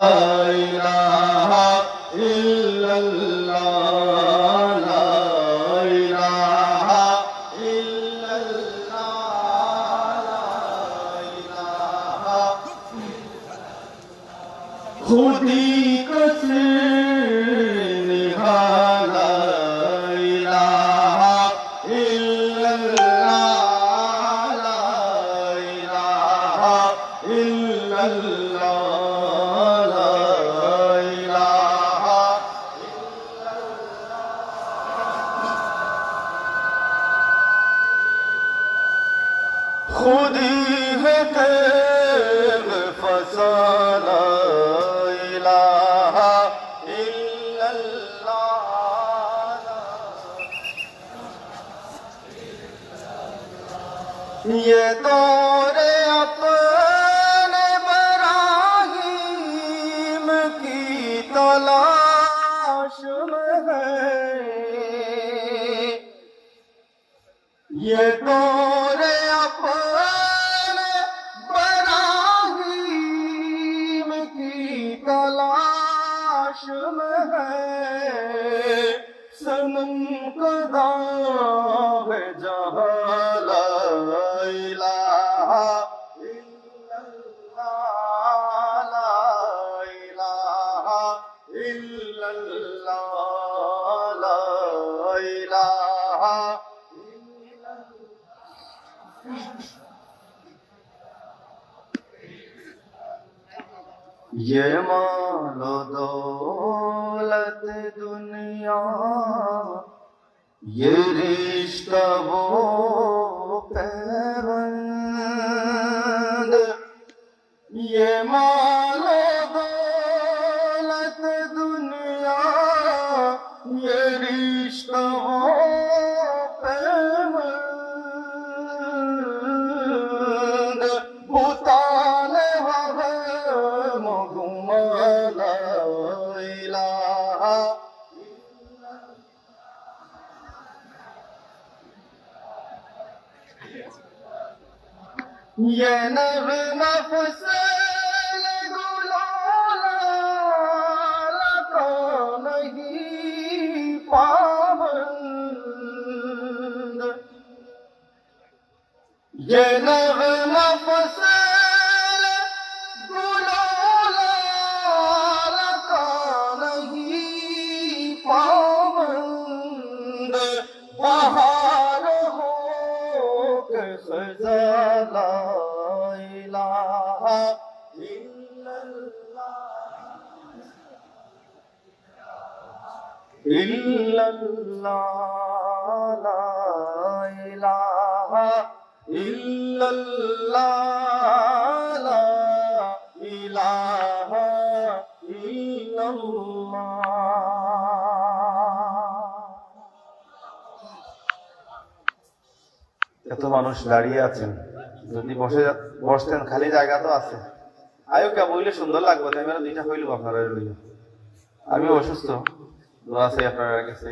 ইলাহা ইল্লাল্লাহ ये दौरे अपने बराहीम की तलाश में है ये दौरे انقضى وجه لا إله إلا الله لا إله إلا الله لا إله إلا الله یہ مال دولت دنیا Yer işte bu. یہ نغمہ فصل پابند۔ یہ نغمہ এত মানুষ দাঁড়িয়ে আছেন। যদি বসে বসতেন, খালি জায়গা তো আছে। আয়োকা, বইলে সুন্দর লাগবে, তাই দুইটা হইল আপনারা আমি অসুস্থ। দোয়া আছে আপনারা কাছে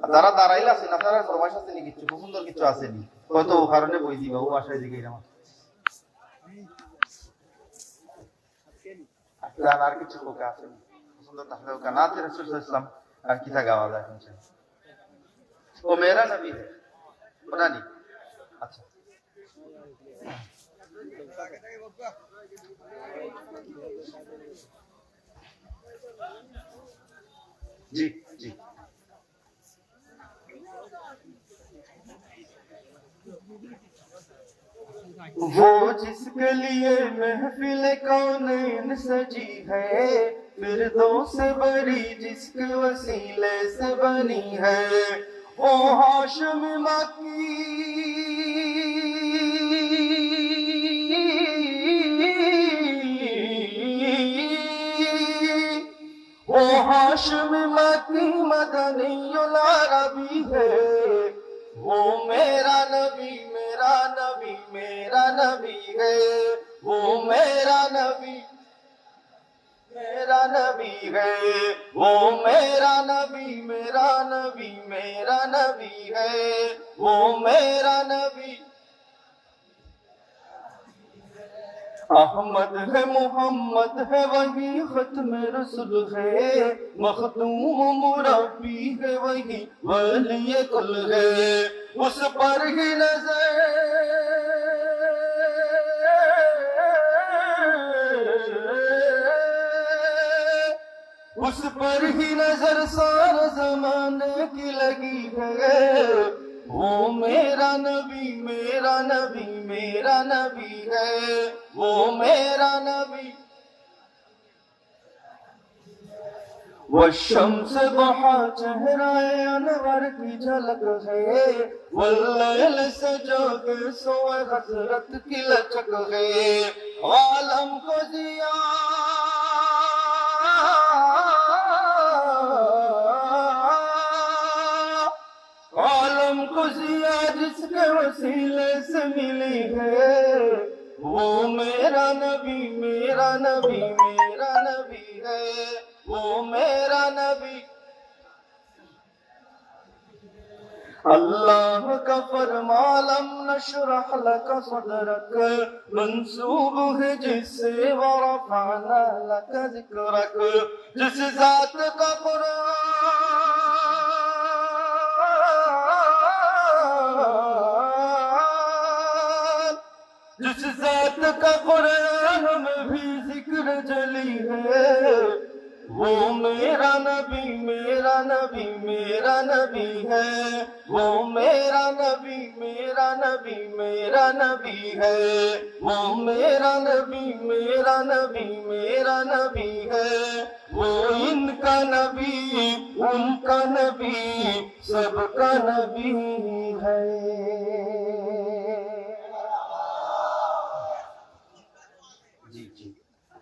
আর যারা দাঁড়াইলে আছেন আপনারা ফরমাইশ আছে নি কিছু সুন্দর কিছু আছে নি হয়তো ও কারণে বই দিবা ও আশায় দিকে আমার আপনার আর কিছু কোকা আছে নি? সুন্দর তাহলে ওকা না তে রাসূল সাল্লাল্লাহু আলাইহি ওয়াসাল্লাম আর কিতা গাওয়া যায় ইনশাআল্লাহ ও মেরা নবী है पता नहीं अच्छा جی جی وہ جس کے لیے محفل کونین سجی ہے پھر دو سے بری جس کے وسیلے سے بنی ہے۔ وہ ہاشم مکی मकी मदनी अरबी है वो मेरा नबी मेरा नबी मेरा नबी है वो मेरा नबी मेरा नबी है वो मेरा नबी मेरा नबी मेरा नबी है वो मेरा नबी احمد ہے، محمد ہے، وہی ختم رسول ہے۔ مخدوم مربی ہے، وہی ولی کل ہے۔ اس پر ہی نظر۔ اس پر ہی نظر سارا زمانے کی لگی ہے۔ وہ میرا نبی میرا نبی میرا نبی ہے۔ وہ میرا نبی۔ وہ شمس بہا چہرہ انور کی جھلک ہے۔ واللیل سے جو کہ سوئے حضرت کی لچک ہے۔ نبی۔ اللہ کا فرمالم نشرح لکا صدرک منصوب ہے جس سے ورفعنا لك جس ذات کا قرآن، جس ذات کا قرآن میں بھی ذکر جلی ہے۔ وہ میرا نبی میرا نبی میرا نبی ہے۔ وہ میرا نبی میرا نبی میرا نبی ہے۔ وہ میرا نبی میرا نبی میرا نبی ہے۔ وہ ان کا نبی، ان کا نبی، سب کا نبی ہے۔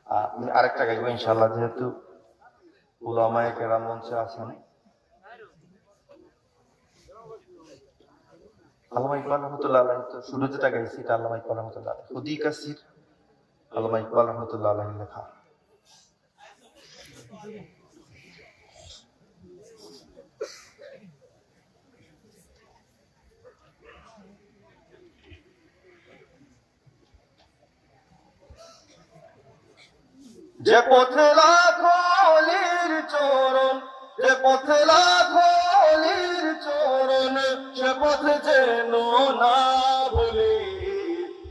আমি আরেকটা গাইবো ইনশাল্লাহ যেহেতু উলামায়ে কেরাম মঞ্চে আল্লামা ইকবাল রহমতুল্লাহ তো শুরু যেটা গাইছি এটা আল্লামা ইকবাল রহমতুল্লাহ খুদি কাসির, আল্লামা ইকবাল রহমতুল্লাহ লেখা। যে পথে লাখো চরণ, যে পথে লাখো অলির চরণ, সে পথে যেন না ভুলি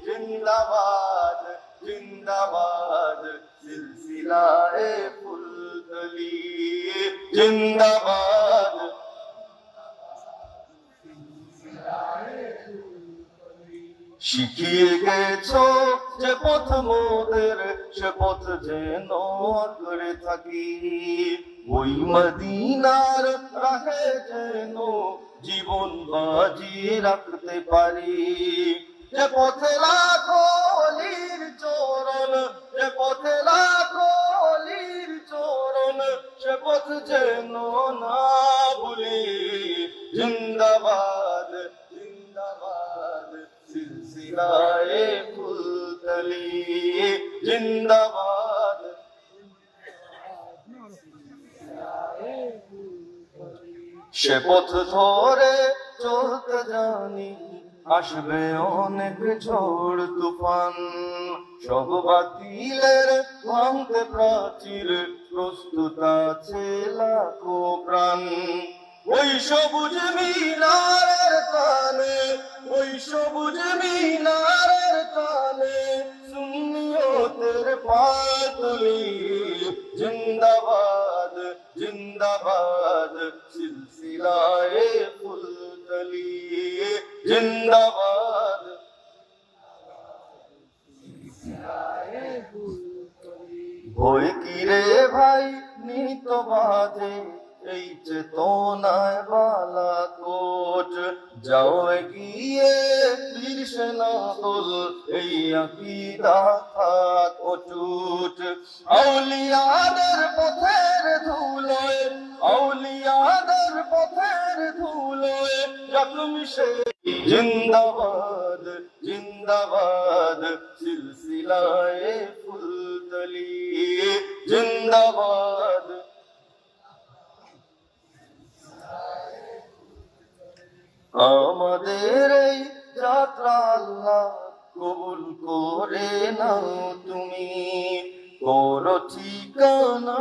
জিন্দাবাদ জিন্দাবাদ, সিলসিলায়ে ফুলতলি জিন্দাবাদ। শিখিয়ে গেছো যে পথ মোদের, সে পথ যেন করে থাকি। ওই মদিনার রাহে যেন জীবন বাজি রাখতে পারি। যে পথে লাখো অলির চরণ, যে পথে লাখো অলির চরণ, সে পথ যেন না ভুলি। জিন্দাবাদ জিন্দাবাদ, সিলসিলায়ে জিন্দাবাদ সে পথ ধরে চলতে জানি আসবে অনেক ঝড় তুফান সব বাতিলের ভাঙতে প্রাচীর প্রস্তুত আছে লাখো প্রাণ ওই সবুজ মিনারের কানে ওই সবুজ মিনারের কানে সুন্নিয়তের পাতলি। জিন্দাবাদ জিন্দাবাদ, সিলসিলায়ে ফুলতলি। জিন্দাবাদ। ভয় কি রে ভাই নিত বাজে এই চেতনায় বালা কোট যাও গিয়ে দল এই আকিদা থাক অটুট আউলিয়াদের পথের ধুলোয় আউলিয়াদের পথের ধুলোয় জখমি সে জিন্দাবাদ জিন্দাবাদ সিলসিলায়ে ফুলতলি জিন্দাবাদ আমাদের এই যাত্রা আল্লাহ কবুল করে নাও তুমি। করো ঠিকানা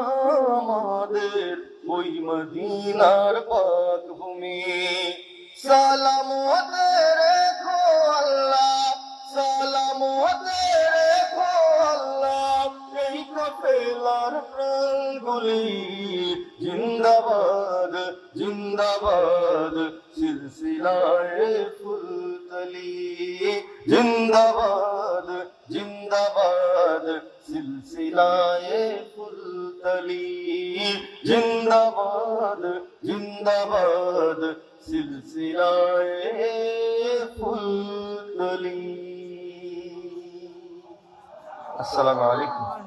আমাদের ওই মদিনার পাক ভূমি সালামতে কফেলার প্রাণগুলি জিন্দাবাদ জিন্দাবাদ, সিলসিলায় ফুলতলি। জিন্দাবাদ জিন্দাবাদ, সিলসিলায় ফুলতলি। জিন্দাবাদ জিন্দাবাদ, সিলসিলায় ফুলতলি। আসসালামু আলাইকুম।